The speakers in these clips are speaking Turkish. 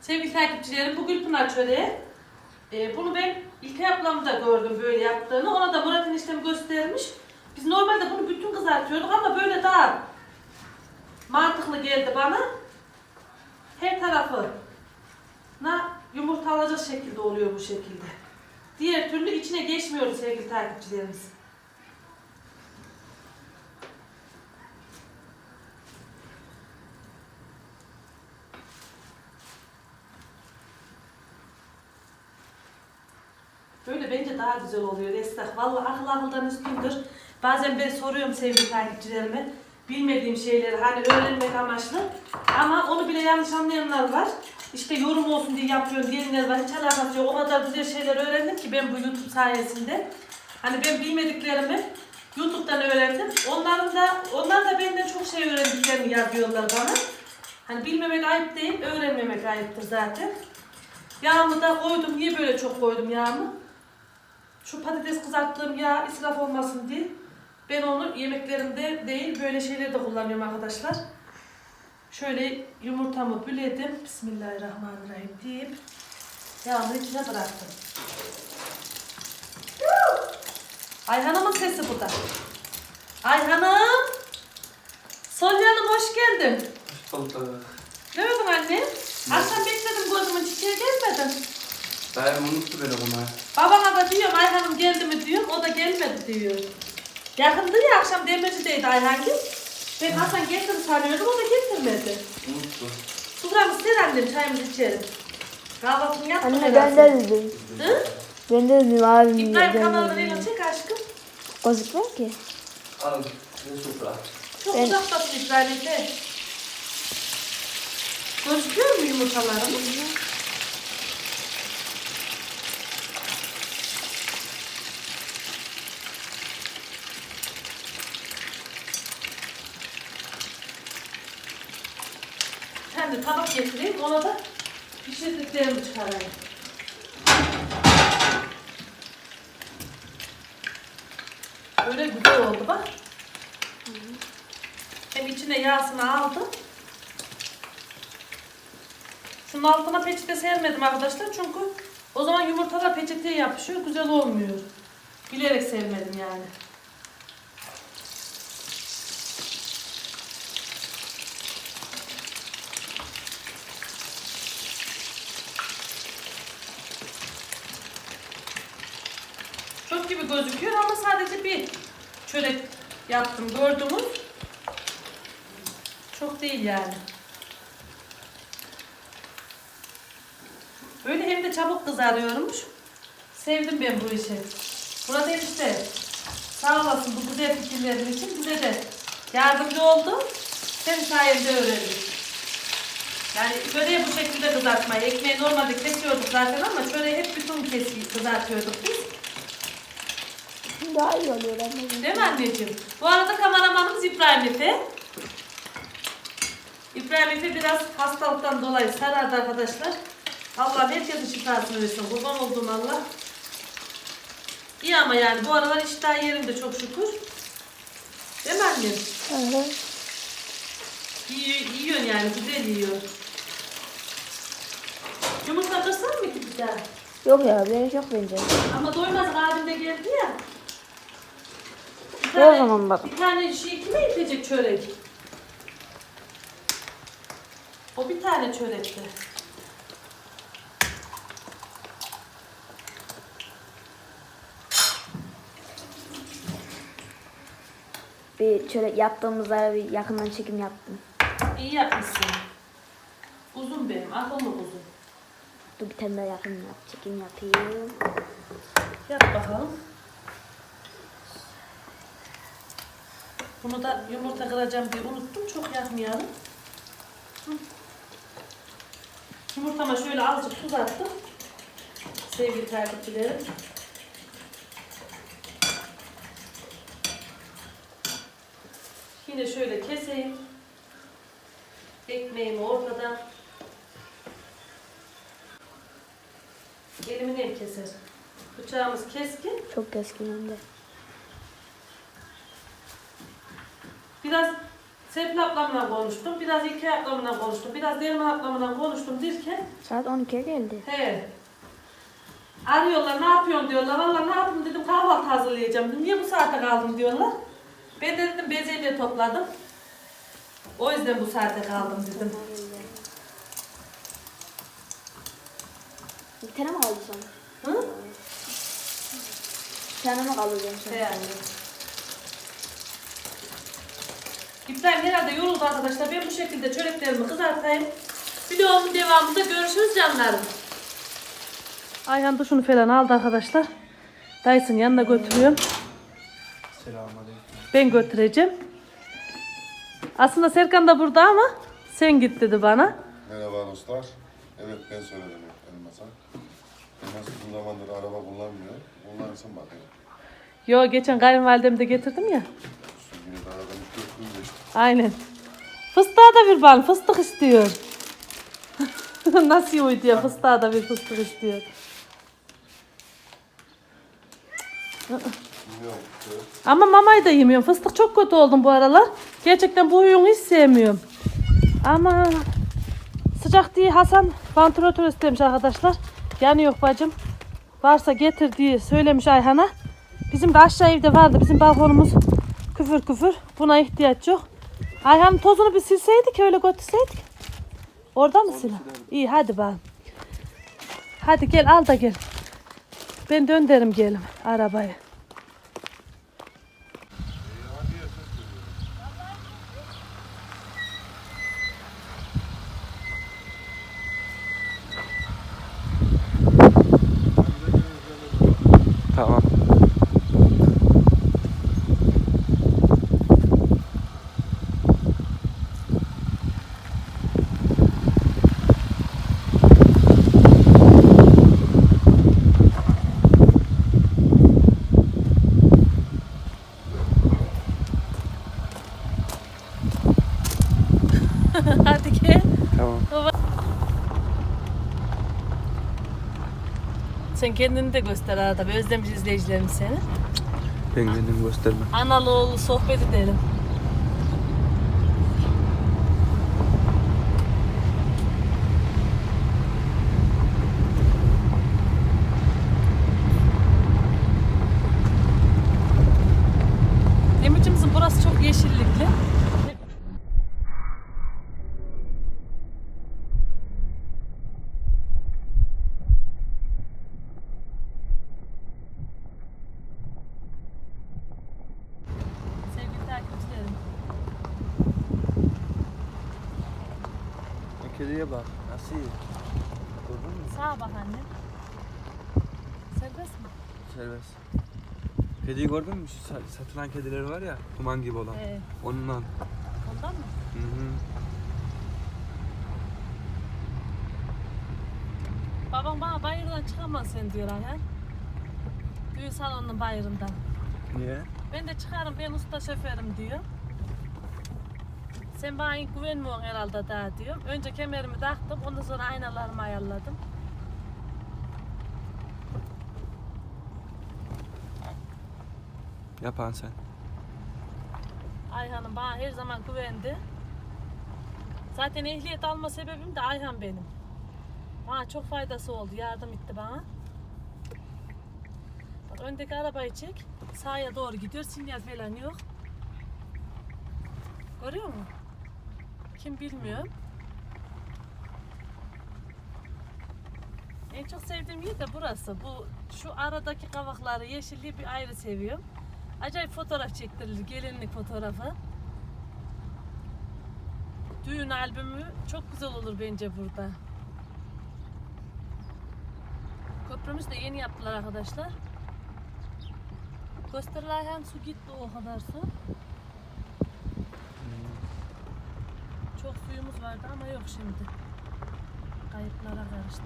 Sevgili takipçilerim bu Gülpınar çöreği. Ee, bunu ben ilk ablamda gördüm böyle yaptığını. Ona da Murat eniştem göstermiş. Biz normalde bunu bütün kızartıyorduk ama böyle daha mantıklı geldi bana. Her tarafı na yumurta alacak şekilde oluyor bu şekilde. Diğer türlü içine geçmiyor sevgili takipçilerimiz. Böyle bence daha güzel oluyor Esnaf. Vallahi akıl akıldan üstündür. Bazen ben soruyorum sevgili takipçilerime. Bilmediğim şeyleri hani öğrenmek amaçlı. Ama onu bile yanlış anlayanlar var. İşte yorum olsun diye yapıyorum diyenler var. Hiç alakası yok. O kadar güzel şeyler öğrendim ki ben bu YouTube sayesinde. Hani ben bilmediklerimi YouTube'dan öğrendim. Onların da onlar da benden çok şey öğrendiklerini yazıyorlar bana. Hani bilmemek ayıp değil, öğrenmemek ayıptır zaten. Yağımı da koydum. Niye böyle çok koydum yağımı? Şu patates kızarttığım yağ israf olmasın diye. Ben onu yemeklerimde değil böyle şeylerde kullanıyorum arkadaşlar. Şöyle yumurtamı büledim. Bismillahirrahmanirrahim deyip yağımı içine bıraktım. Ayhan'ımın sesi bu da. Ayhan'ım. Sonya'nım hoş geldin. Hoş bulduk. Ne yapıyorsun anne? Akşam bekledim gözümün çiçeği gelmedin. Dayım unuttu beni buna. Babana da diyorum Ayhan'ım geldi mi diyorum. O da gelmedi diyor. Yakındı ya akşam demircideydi Ayhan Gül. Ben Hasan getirdi sanıyordum o da getirmedi. Unuttu. Suframı sil annem çayımızı içelim. Kahvaltını yaptık Anne ben de dedim. Hı? Ben de dedim abim İbrahim dedim. çek aşkım. Gözükmüyor ki. Al. Ne sofra. Çok Ben- uzaktasın İbrahim'de. Gözüküyor mu yumurtalarım? Tabak getireyim, ona da pişirdiklerimi çıkarayım. Öyle güzel oldu bak. Hem içine yağsını aldım. Şunun altına peçete sermedim arkadaşlar çünkü o zaman yumurtalar peçeteye yapışıyor, güzel olmuyor. Bilerek sermedim yani. Çok gibi gözüküyor ama sadece bir çörek yaptım gördünüz. Çok değil yani. Böyle hem de çabuk kızarıyormuş. Sevdim ben bu işi. Burada işte sağ olasın bu güzel fikirlerin için bize de yardımcı oldu. Senin sayende öğrendik. Yani çöreği bu şekilde kızartmayı. Ekmeği normalde kesiyorduk zaten ama çöreği hep bütün kesi kızartıyorduk biz. Daha iyi oluyor anne. Değil mi anneciğim? Bu arada kameramanımız İbrahim Efe. İbrahim Efe biraz hastalıktan dolayı sarardı arkadaşlar. Allah herkesin şifasını versin. Kurban olduğum Allah. İyi ama yani bu aralar iştah yerinde çok şükür. Değil mi annem? Hı hı. Yiyor, yiyorsun yani güzel yiyor. Yumurta kırsan mı ki bir daha? Yok ya beni çok bence. Ama doymaz abim de geldi ya. Bir Ne o zaman bak. Bir tane şey kime yetecek çörek? O bir tane çörekti. Bir şöyle yaptığımızda bir yakından çekim yaptım. İyi yapmışsın. Uzun benim, akıllı uzun. Dur bir tane daha yakın yap, çekim yapayım. Yap bakalım. Bunu da yumurta kıracağım diye unuttum. Çok yakmayalım. Hı. Yumurtama şöyle azıcık tuz attım. Sevgili takipçilerim. Yine şöyle keseyim. Ekmeğimi ortadan. Elimi nem keser. Bıçağımız keskin. Çok keskin hem de. Biraz Serpil ablamla konuştum. Biraz İlkay ablamla konuştum. Biraz Derman ablamla konuştum derken Saat 12'ye geldi. He. Arıyorlar ne yapıyorsun diyorlar. Valla ne yapayım dedim kahvaltı hazırlayacağım. Dedim, Niye bu saate kaldım diyorlar. Ben de dedim bezelye topladım. O yüzden bu saate kaldım dedim. Bir tane mi kaldı sana? Hı? Bir tane mi kaldı sana? He anne. İbrahim herhalde yoruldu arkadaşlar. Ben bu şekilde çöreklerimi kızartayım. Videomun devamında görüşürüz canlarım. Ayhan duşunu falan aldı arkadaşlar. Dayısın yanına götürüyorum. Selamünaleyküm. Ben götüreceğim. Aslında Serkan da burada ama sen git dedi bana. Merhaba dostlar. Evet ben söyledim Elmas'a. Elmas uzun zamandır araba kullanmıyor. Kullansın bakayım. Yo geçen kayınvalidemi de getirdim ya. Yine de aradan 3-4 gün geçti. Aynen. Fıstığa da bir bal fıstık istiyor. Nasıl uydu ya fıstığa da bir fıstık istiyor. Bilmiyorum. Ama mamayı da yemiyorum. Fıstık çok kötü oldum bu aralar. Gerçekten bu huyunu hiç sevmiyorum. Ama sıcak diye Hasan vantilatör istemiş arkadaşlar. Yani yok bacım. Varsa getir diye söylemiş Ayhan'a. Bizim de aşağı evde vardı. Bizim balkonumuz küfür küfür. Buna ihtiyaç yok. Ayhan'ın tozunu bir silseydik öyle götürseydik. Orada mı silah? İyi hadi bak. Hadi gel al da gel. Ben döndürüm gelim arabayı. Tamam. Hadi gel. Tamam. Sen kendini de göster arada. Bir özlemiş izleyicilerimiz seni. Ben kendimi göstermem. Analı oğlu sohbet edelim. Demircimizin burası çok yeşillikli. Sevgili takipçilerim. Kediye bak. Nasıl? Gördün mü? Sağa bak anne. Serbest mi? Serbest. Kediyi gördün mü? Şu sa- satılan kediler var ya. Kuman gibi olan. Ee, Ondan. ondan mı? Hı hı. Babam bana bayırdan çıkamaz sen diyor Ayhan. Düğün salonunun bayırından. Niye? Ben de çıkarım ben usta şoförüm diyor. Sen bana güvenmiyorsun herhalde daha diyor. Önce kemerimi taktım ondan sonra aynalarımı ayarladım. Yapan sen. Ayhan'ım bana her zaman güvendi. Zaten ehliyet alma sebebim de Ayhan benim. Bana çok faydası oldu. Yardım etti bana. Bak öndeki arabayı çek. Sağa doğru gidiyor. Sinyal falan yok. Görüyor musun? Kim bilmiyor. En çok sevdiğim yer de burası. Bu şu aradaki kavakları, yeşilliği bir ayrı seviyorum. Acayip fotoğraf çektirilir, gelinlik fotoğrafı. Düğün albümü çok güzel olur bence burada. Köprümüzü de yeni yaptılar arkadaşlar. Gösterilen su gitti o kadar su. Çok suyumuz vardı ama yok şimdi. Kayıplara karıştı.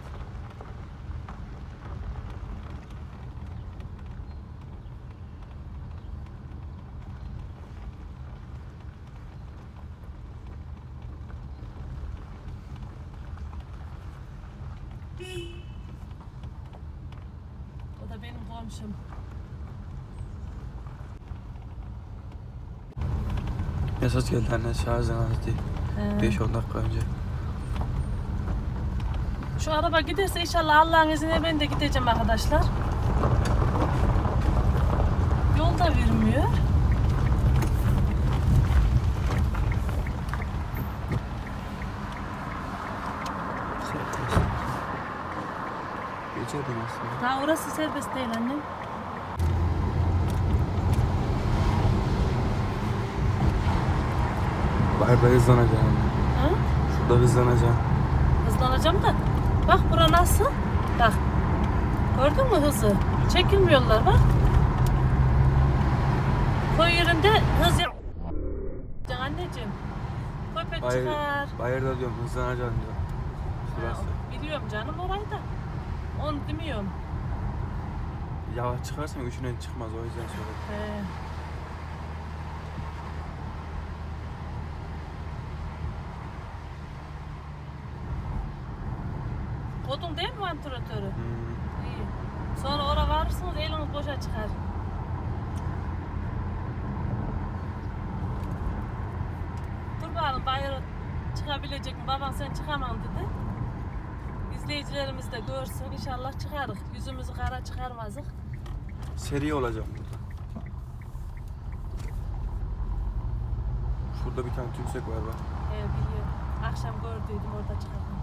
O da benim komşum. Mesaj geldi anne şarjın az değil. He. 5-10 dakika önce. Şu araba giderse inşallah Allah'ın izniyle ben de gideceğim arkadaşlar. Yol da vermiyor. Geçerdim aslında. Daha orası serbest değil annem. Bayırda hızlanacağım. Ha? Şurada hızlanacağım. Hızlanacağım da. Bak bura nasıl? Bak. Gördün mü hızı? Çekilmiyorlar bak. Koy yerinde hız yap. Anneciğim. Köpek Bayır, çıkar. bayırda diyorum hızlanacağım diyor. Şurası. Ha, Biliyorum canım orayı da. Onu demiyorum. Yavaş çıkarsan üçüne çıkmaz o yüzden söyledim. He. Kodun değil mi vantilatörü? İyi. Sonra oraya varırsınız eliniz boşa çıkar. Dur bakalım bayır çıkabilecek mi? Baban sen çıkamam dedi. İzleyicilerimiz de görsün inşallah çıkarız. Yüzümüzü kara çıkarmazdık. Seri olacağım burada. Şurada bir tane tümsek var bak. He biliyorum. Akşam gördüydüm orada çıkardım.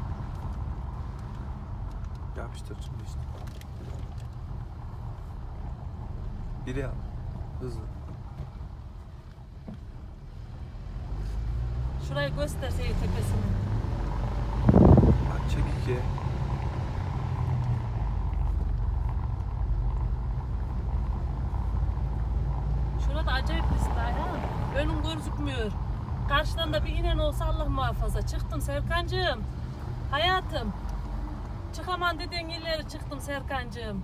Yapıştır şimdi işte. Biri al. Hızlı. Şurayı gösterseydi tepesini. Bak çek ikiye. Şurada acayip riskli ha. Önüm gözükmüyor. Karşıdan da bir inen olsa Allah muhafaza. Çıktım Serkancığım. Hayatım. Çıkamam dedin ileri çıktım Serkancığım.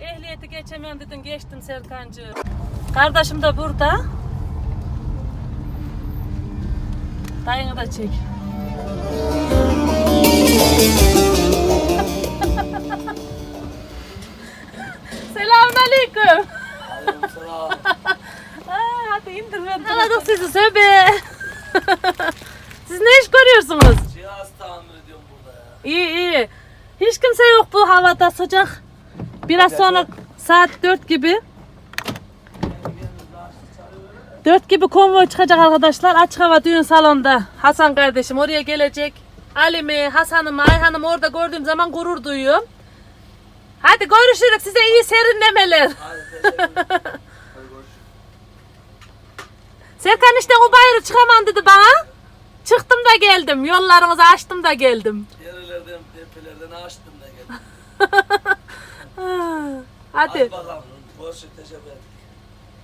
Ehliyeti geçemem dedin geçtim Serkancığım. Kardeşim de burada. Dayını da çek. Selamünaleyküm. Aa, hadi indir ben. Anladık sizi söbe. Siz ne iş görüyorsunuz? Cihaz tamir ediyorum burada ya. İyi iyi. Hiç kimse yok bu havada sıcak. Biraz sonra saat 4 gibi. 4 gibi konvoy çıkacak arkadaşlar. Açık hava düğün salonda. Hasan kardeşim oraya gelecek. Ali'mi, Hasan'ımı, Ayhan'ımı orada gördüğüm zaman gurur duyuyorum. Hadi görüşürüz. Size iyi serinlemeler. Serkan işte o bayırı çıkamam dedi bana. Çıktım da geldim. Yollarınızı açtım da geldim. Yerlerden, tepelerden açtım da geldim. Hadi. Hadi bakalım. Teşekkür ederim.